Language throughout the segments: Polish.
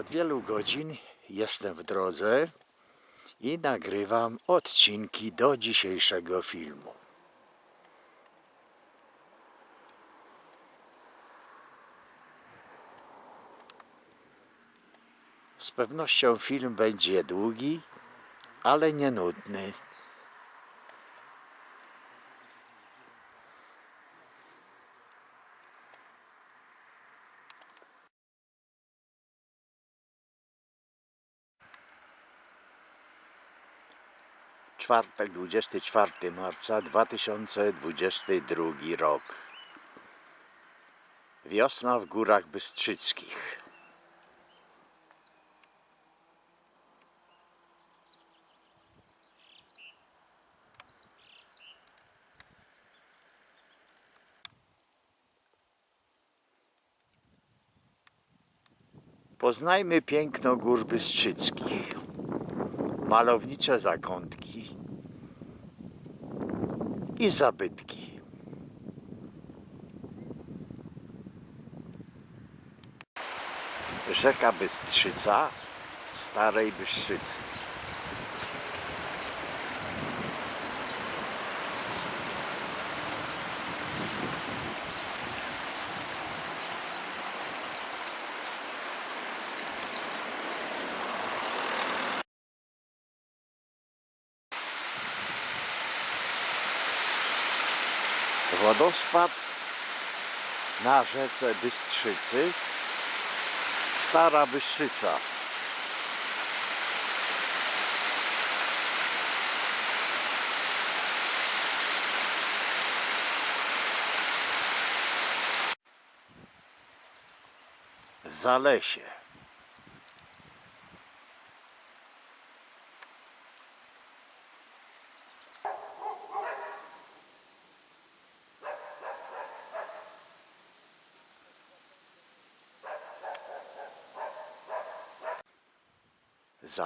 Od wielu godzin jestem w drodze i nagrywam odcinki do dzisiejszego filmu. Z pewnością film będzie długi, ale nie nudny. Czwartek, 24 marca 2022 rok. Wiosna w Górach Bystrzyckich. Poznajmy piękno Gór Bystrzyckich. Malownicze zakątki i zabytki. Rzeka Bystrzyca Starej Bystrzycy. Wodospad na rzece Bystrzycy, Stara Bystrzyca. Zalesie.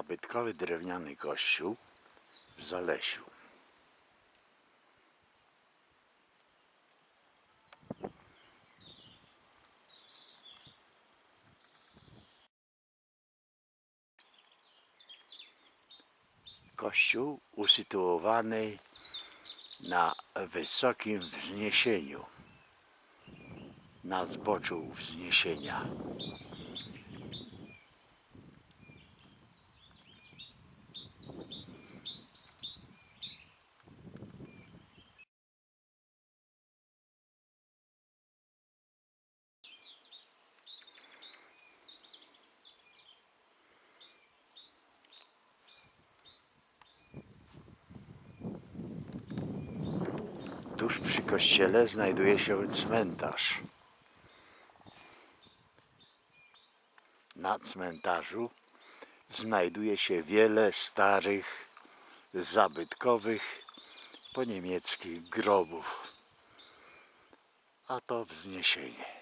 Zabytkowy drewniany kościół w Zalesiu. Kościół usytuowany na wysokim wzniesieniu, na zboczu wzniesienia. Tuż przy kościele znajduje się cmentarz. Na cmentarzu znajduje się wiele starych, zabytkowych, poniemieckich grobów. A to wzniesienie.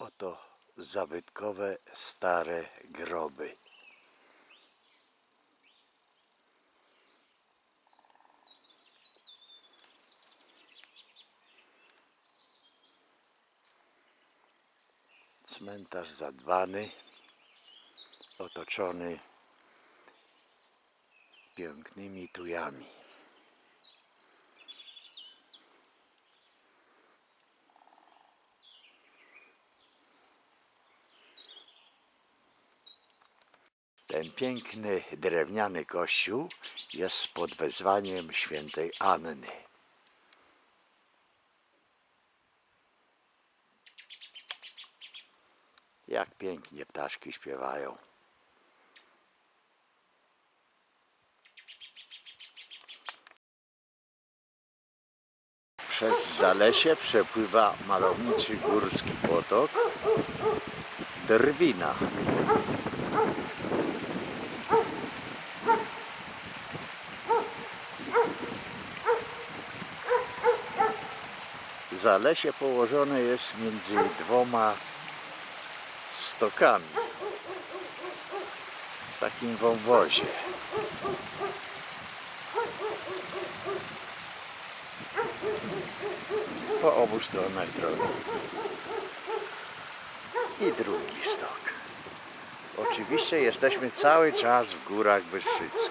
Oto zabytkowe stare groby. Cmentarz zadbany, otoczony pięknymi tujami. Ten piękny drewniany kościół jest pod wezwaniem świętej Anny. Jak pięknie ptaszki śpiewają. Przez Zalesie przepływa malowniczy górski potok Drwina. Zalesie położone jest między dwoma stokami w takim wąwozie. Po obu stronach drogi. I drugi stok. Oczywiście jesteśmy cały czas w górach Bystrzyckich.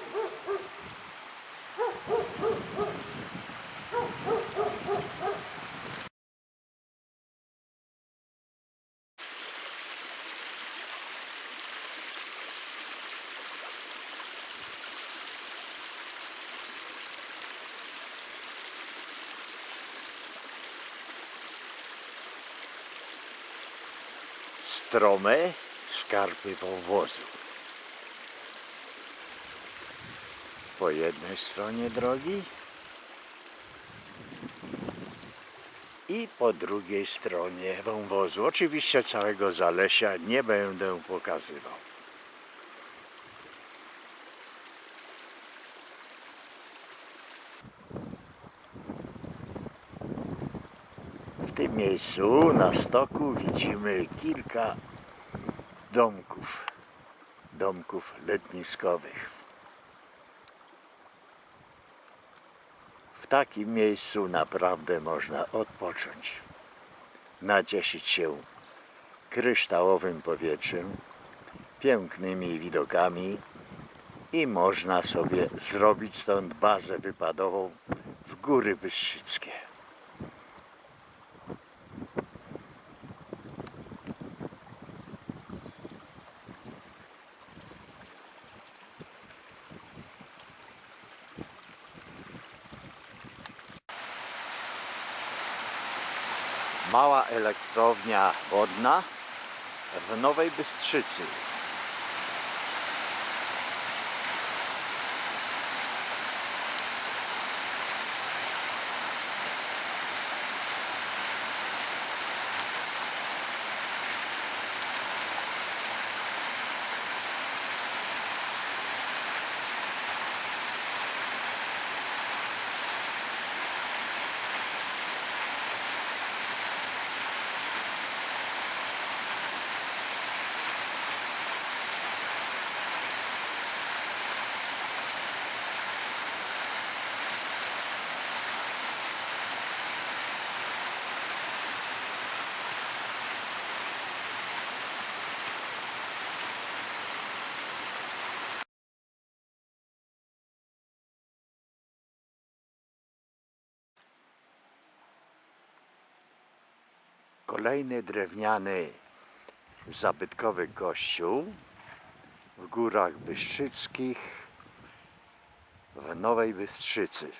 Strome skarpy wąwozu. Po jednej stronie drogi i po drugiej stronie wąwozu. Oczywiście całego Zalesia nie będę pokazywał. Na stoku widzimy kilka domków, domków letniskowych. W takim miejscu naprawdę można odpocząć, nacieszyć się kryształowym powietrzem, pięknymi widokami i można sobie zrobić stąd bazę wypadową w Góry Bystrzyckie. Mała elektrownia wodna w Nowej Bystrzycy. Kolejny drewniany zabytkowy kościół w Górach Bystrzyckich w Nowej Bystrzycy.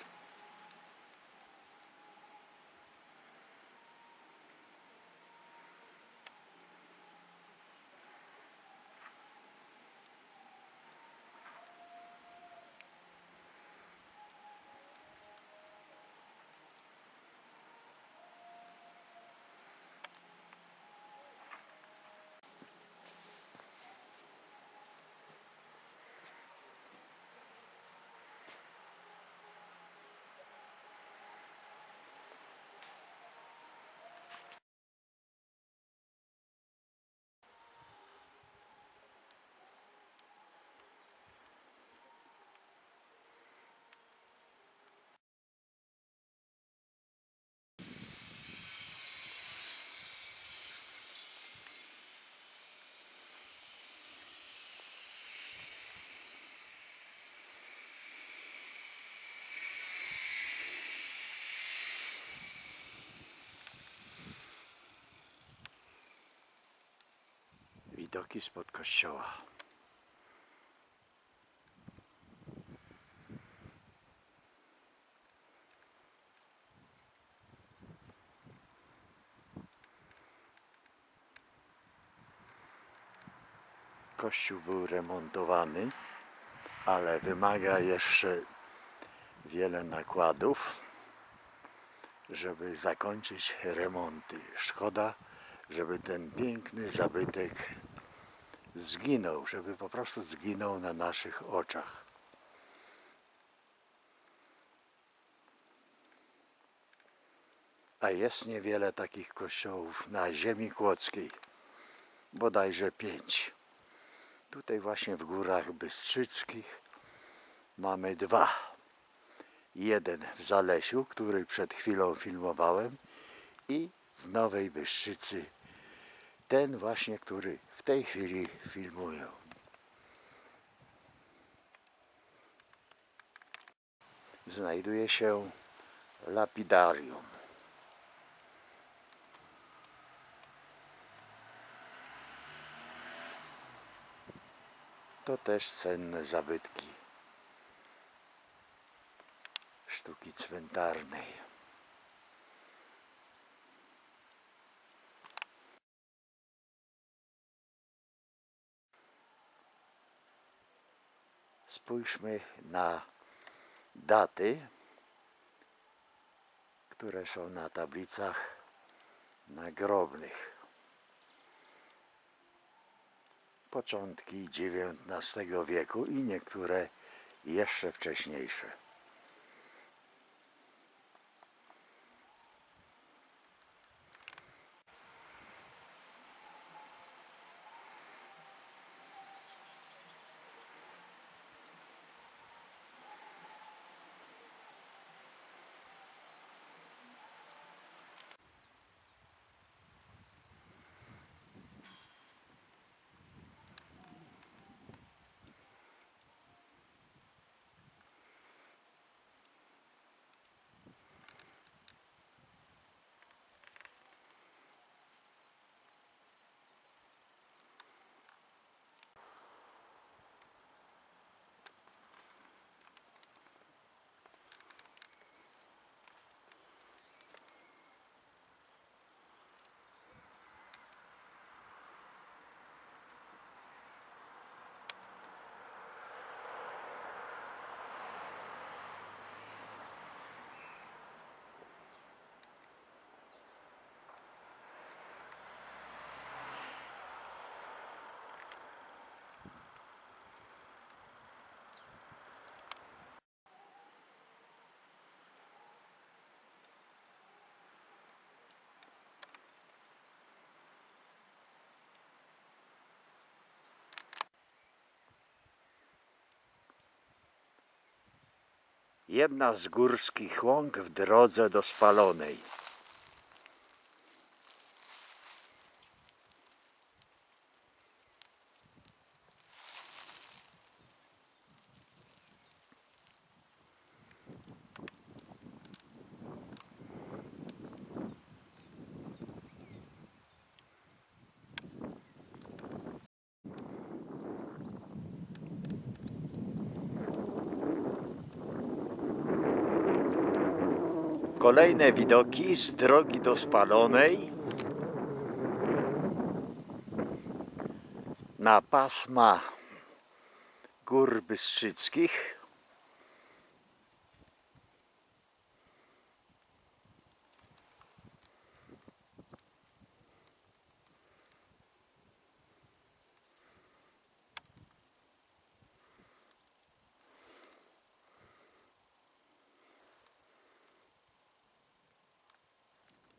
Widoki spod kościoła. kościół był remontowany, ale wymaga jeszcze wiele nakładów, żeby zakończyć remonty. Szkoda, żeby ten piękny zabytek zginął, żeby po prostu zginął na naszych oczach. A jest niewiele takich kościołów na ziemi kłodzkiej, bodajże pięć. Tutaj właśnie w górach Bystrzyckich mamy dwa. Jeden w Zalesiu, który przed chwilą filmowałem i w Nowej Bystrzycy ten właśnie, który w tej chwili filmuję. Znajduje się lapidarium. To też cenne zabytki sztuki cmentarnej. Spójrzmy na daty, które są na tablicach nagrobnych. Początki XIX wieku i niektóre jeszcze wcześniejsze. Jedna z górskich łąk w drodze do spalonej. Kolejne widoki z drogi do spalonej na pasma gór bystrzyckich.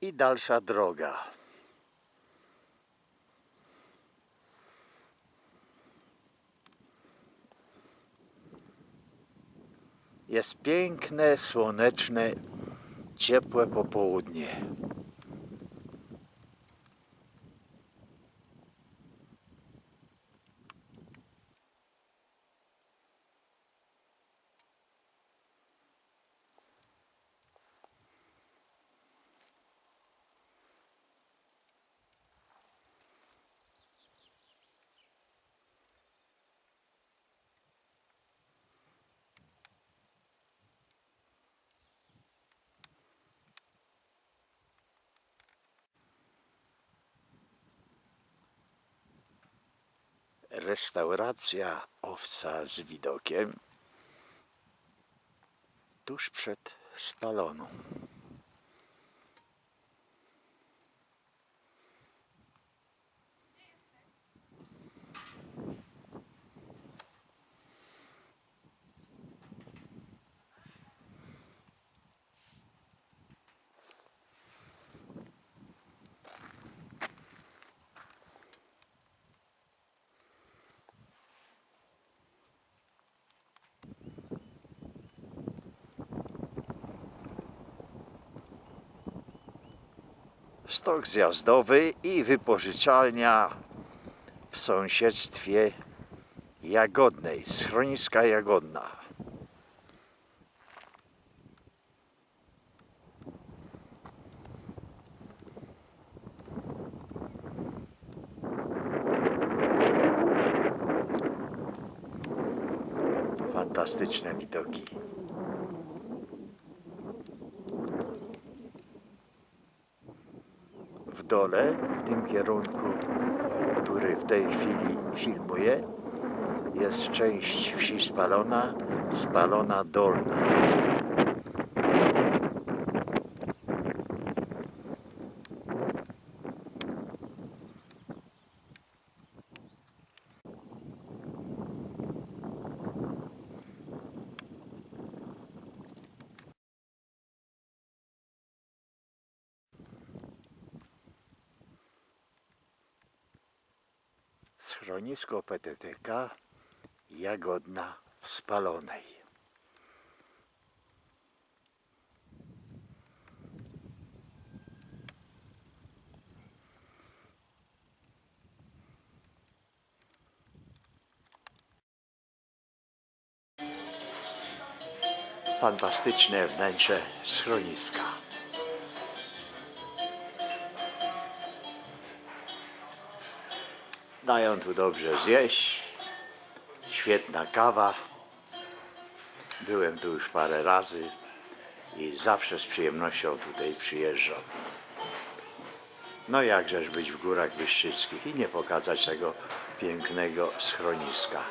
I dalsza droga. Jest piękne, słoneczne, ciepłe popołudnie. Restauracja Owca z widokiem tuż przed spaloną. Stok zjazdowy i wypożyczalnia w sąsiedztwie Jagodnej, schroniska Jagodna. Fantastyczne widoki. w dole, w tym kierunku, który w tej chwili filmuję, jest część wsi spalona, spalona dolna. Schronisko PTTK Jagodna w Spalonej. Fantastyczne wnętrze schroniska. Dają tu dobrze zjeść. Świetna kawa. Byłem tu już parę razy i zawsze z przyjemnością tutaj przyjeżdżam. No jakżeż być w Górach Wyszczyckich i nie pokazać tego pięknego schroniska.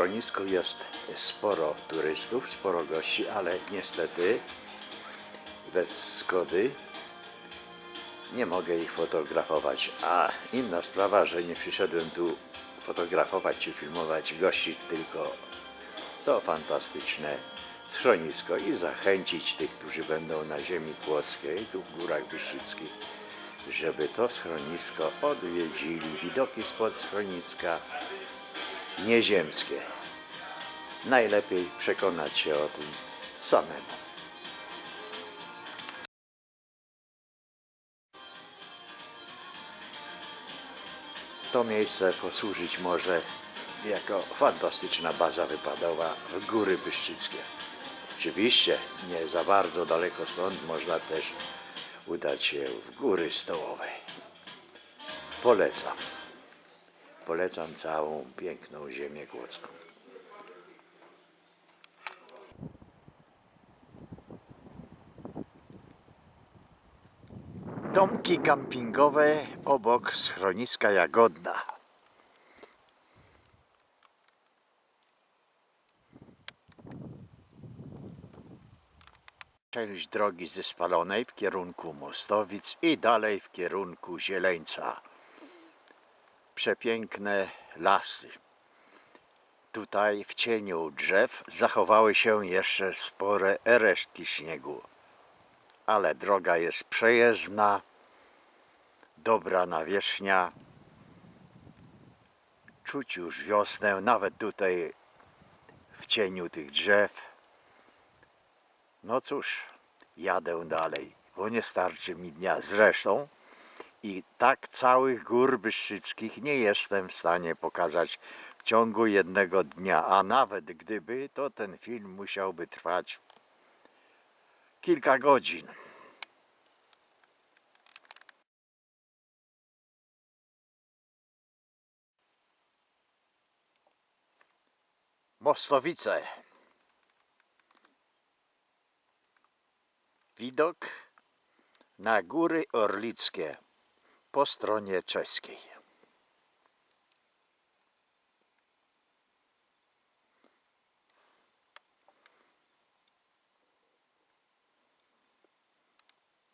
Schronisku jest sporo turystów, sporo gości, ale niestety bez zgody nie mogę ich fotografować. A inna sprawa, że nie przyszedłem tu fotografować czy filmować gości, tylko to fantastyczne schronisko i zachęcić tych, którzy będą na ziemi kłodzkiej, tu w Górach Wyścickich, żeby to schronisko odwiedzili. Widoki spod schroniska nieziemskie. Najlepiej przekonać się o tym samemu. To miejsce posłużyć może jako fantastyczna baza wypadowa w Góry Byszczyckie. Oczywiście nie za bardzo daleko stąd można też udać się w Góry Stołowe. Polecam. Polecam całą piękną ziemię kłodzką. Domki kampingowe obok schroniska Jagodna. Część drogi ze Spalonej w kierunku Mostowic i dalej w kierunku Zieleńca przepiękne lasy. Tutaj w cieniu drzew zachowały się jeszcze spore resztki śniegu, ale droga jest przejezdna, dobra nawierzchnia, Czuć już wiosnę, nawet tutaj w cieniu tych drzew. No cóż, jadę dalej, bo nie starczy mi dnia. Zresztą i tak całych gór Bystrzyckich nie jestem w stanie pokazać w ciągu jednego dnia, a nawet gdyby, to ten film musiałby trwać kilka godzin. Mostowice. Widok na góry Orlickie po stronie czeskiej.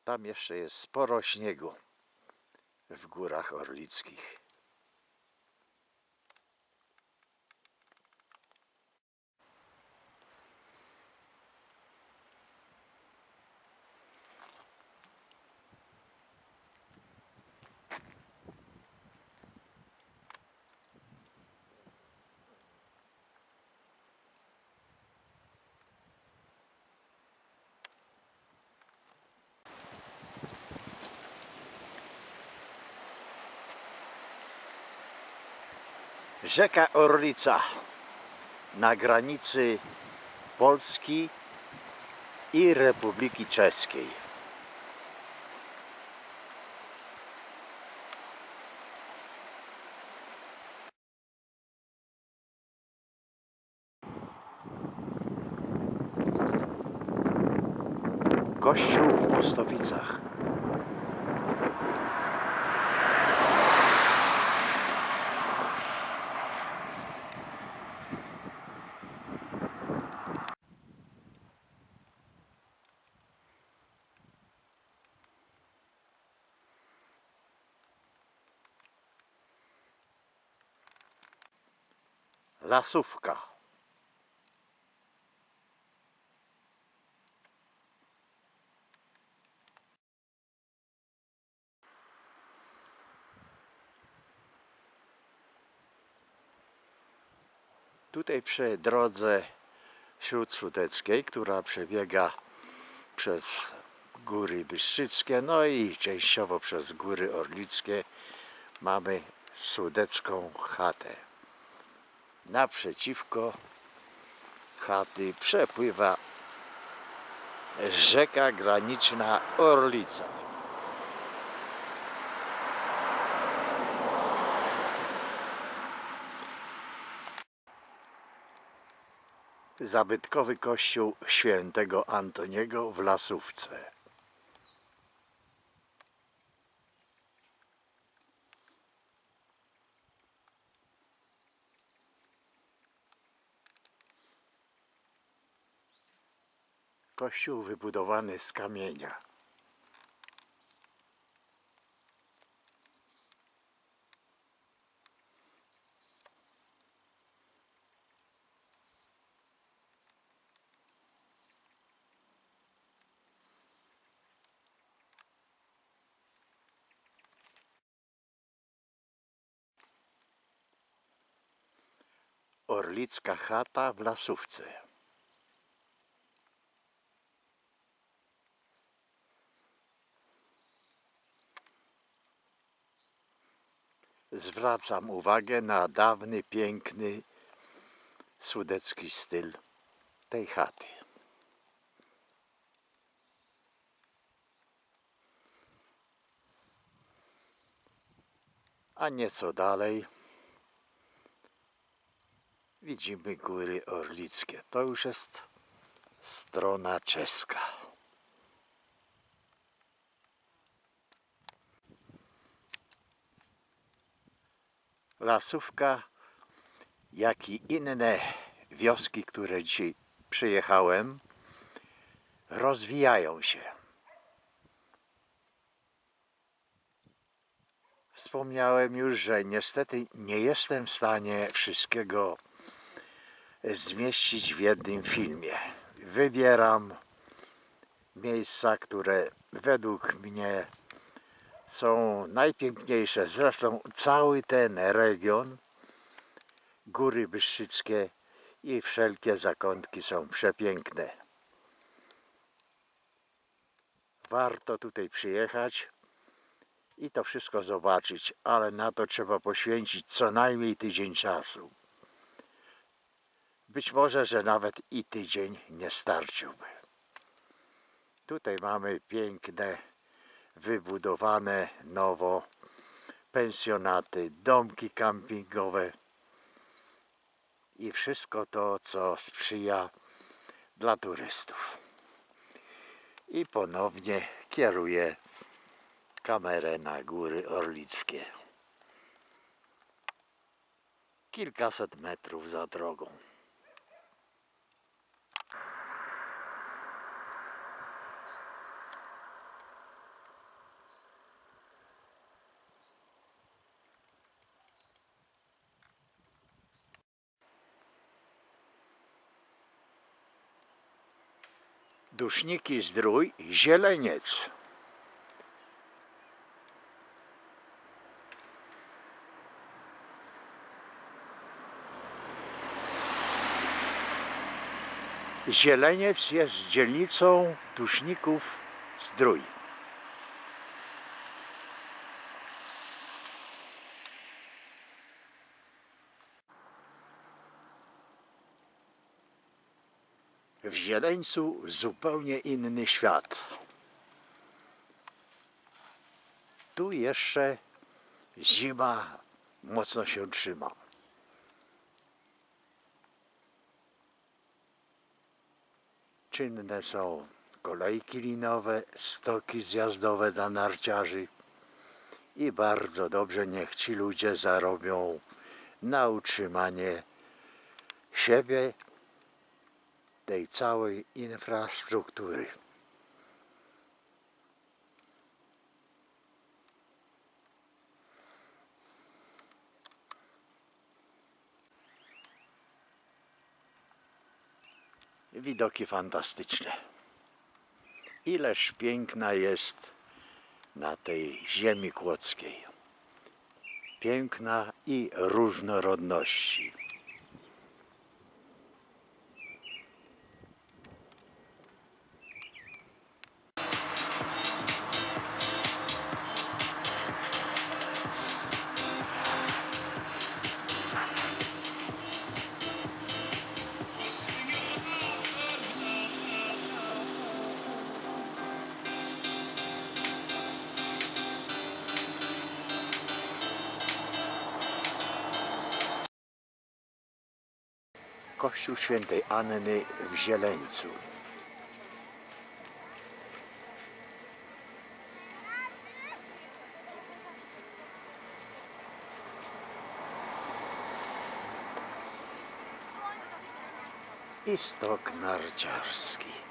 Tam jeszcze jest sporo śniegu w górach orlickich. Rzeka Orlica na granicy Polski i Republiki Czeskiej. Kościół w Mostowicach. Lasówka. Tutaj przy drodze śródsudeckiej, która przebiega przez góry Bystrzyckie, no i częściowo przez góry Orlickie, mamy sudecką chatę naprzeciwko chaty przepływa rzeka graniczna Orlica. Zabytkowy kościół świętego Antoniego w Lasówce. Kościół wybudowany z kamienia. Orlicka chata w Lasówce. Zwracam uwagę na dawny, piękny sudecki styl tej chaty. A nieco dalej widzimy góry orlickie. To już jest strona czeska. Lasówka, jak i inne wioski, które dzisiaj przyjechałem, rozwijają się. Wspomniałem już, że niestety nie jestem w stanie wszystkiego zmieścić w jednym filmie. Wybieram miejsca, które według mnie są najpiękniejsze. Zresztą cały ten region Góry Bystrzyckie i wszelkie zakątki są przepiękne. Warto tutaj przyjechać i to wszystko zobaczyć, ale na to trzeba poświęcić co najmniej tydzień czasu. Być może, że nawet i tydzień nie starczyłby. Tutaj mamy piękne, wybudowane nowo pensjonaty, domki kampingowe i wszystko to, co sprzyja dla turystów. I ponownie kieruję kamerę na góry Orlickie. Kilkaset metrów za drogą. Duszniki Zdrój, Zieleniec. Zieleniec jest dzielnicą Duszników Zdrój. W Zieleńcu zupełnie inny świat. Tu jeszcze zima mocno się trzyma. Czynne są kolejki linowe, stoki zjazdowe dla narciarzy i bardzo dobrze niech ci ludzie zarobią na utrzymanie siebie, tej całej infrastruktury. Widoki fantastyczne. Ileż piękna jest na tej ziemi kłodzkiej. Piękna i różnorodności. Kościół świętej Anny w Zieleńcu. I stok narciarski.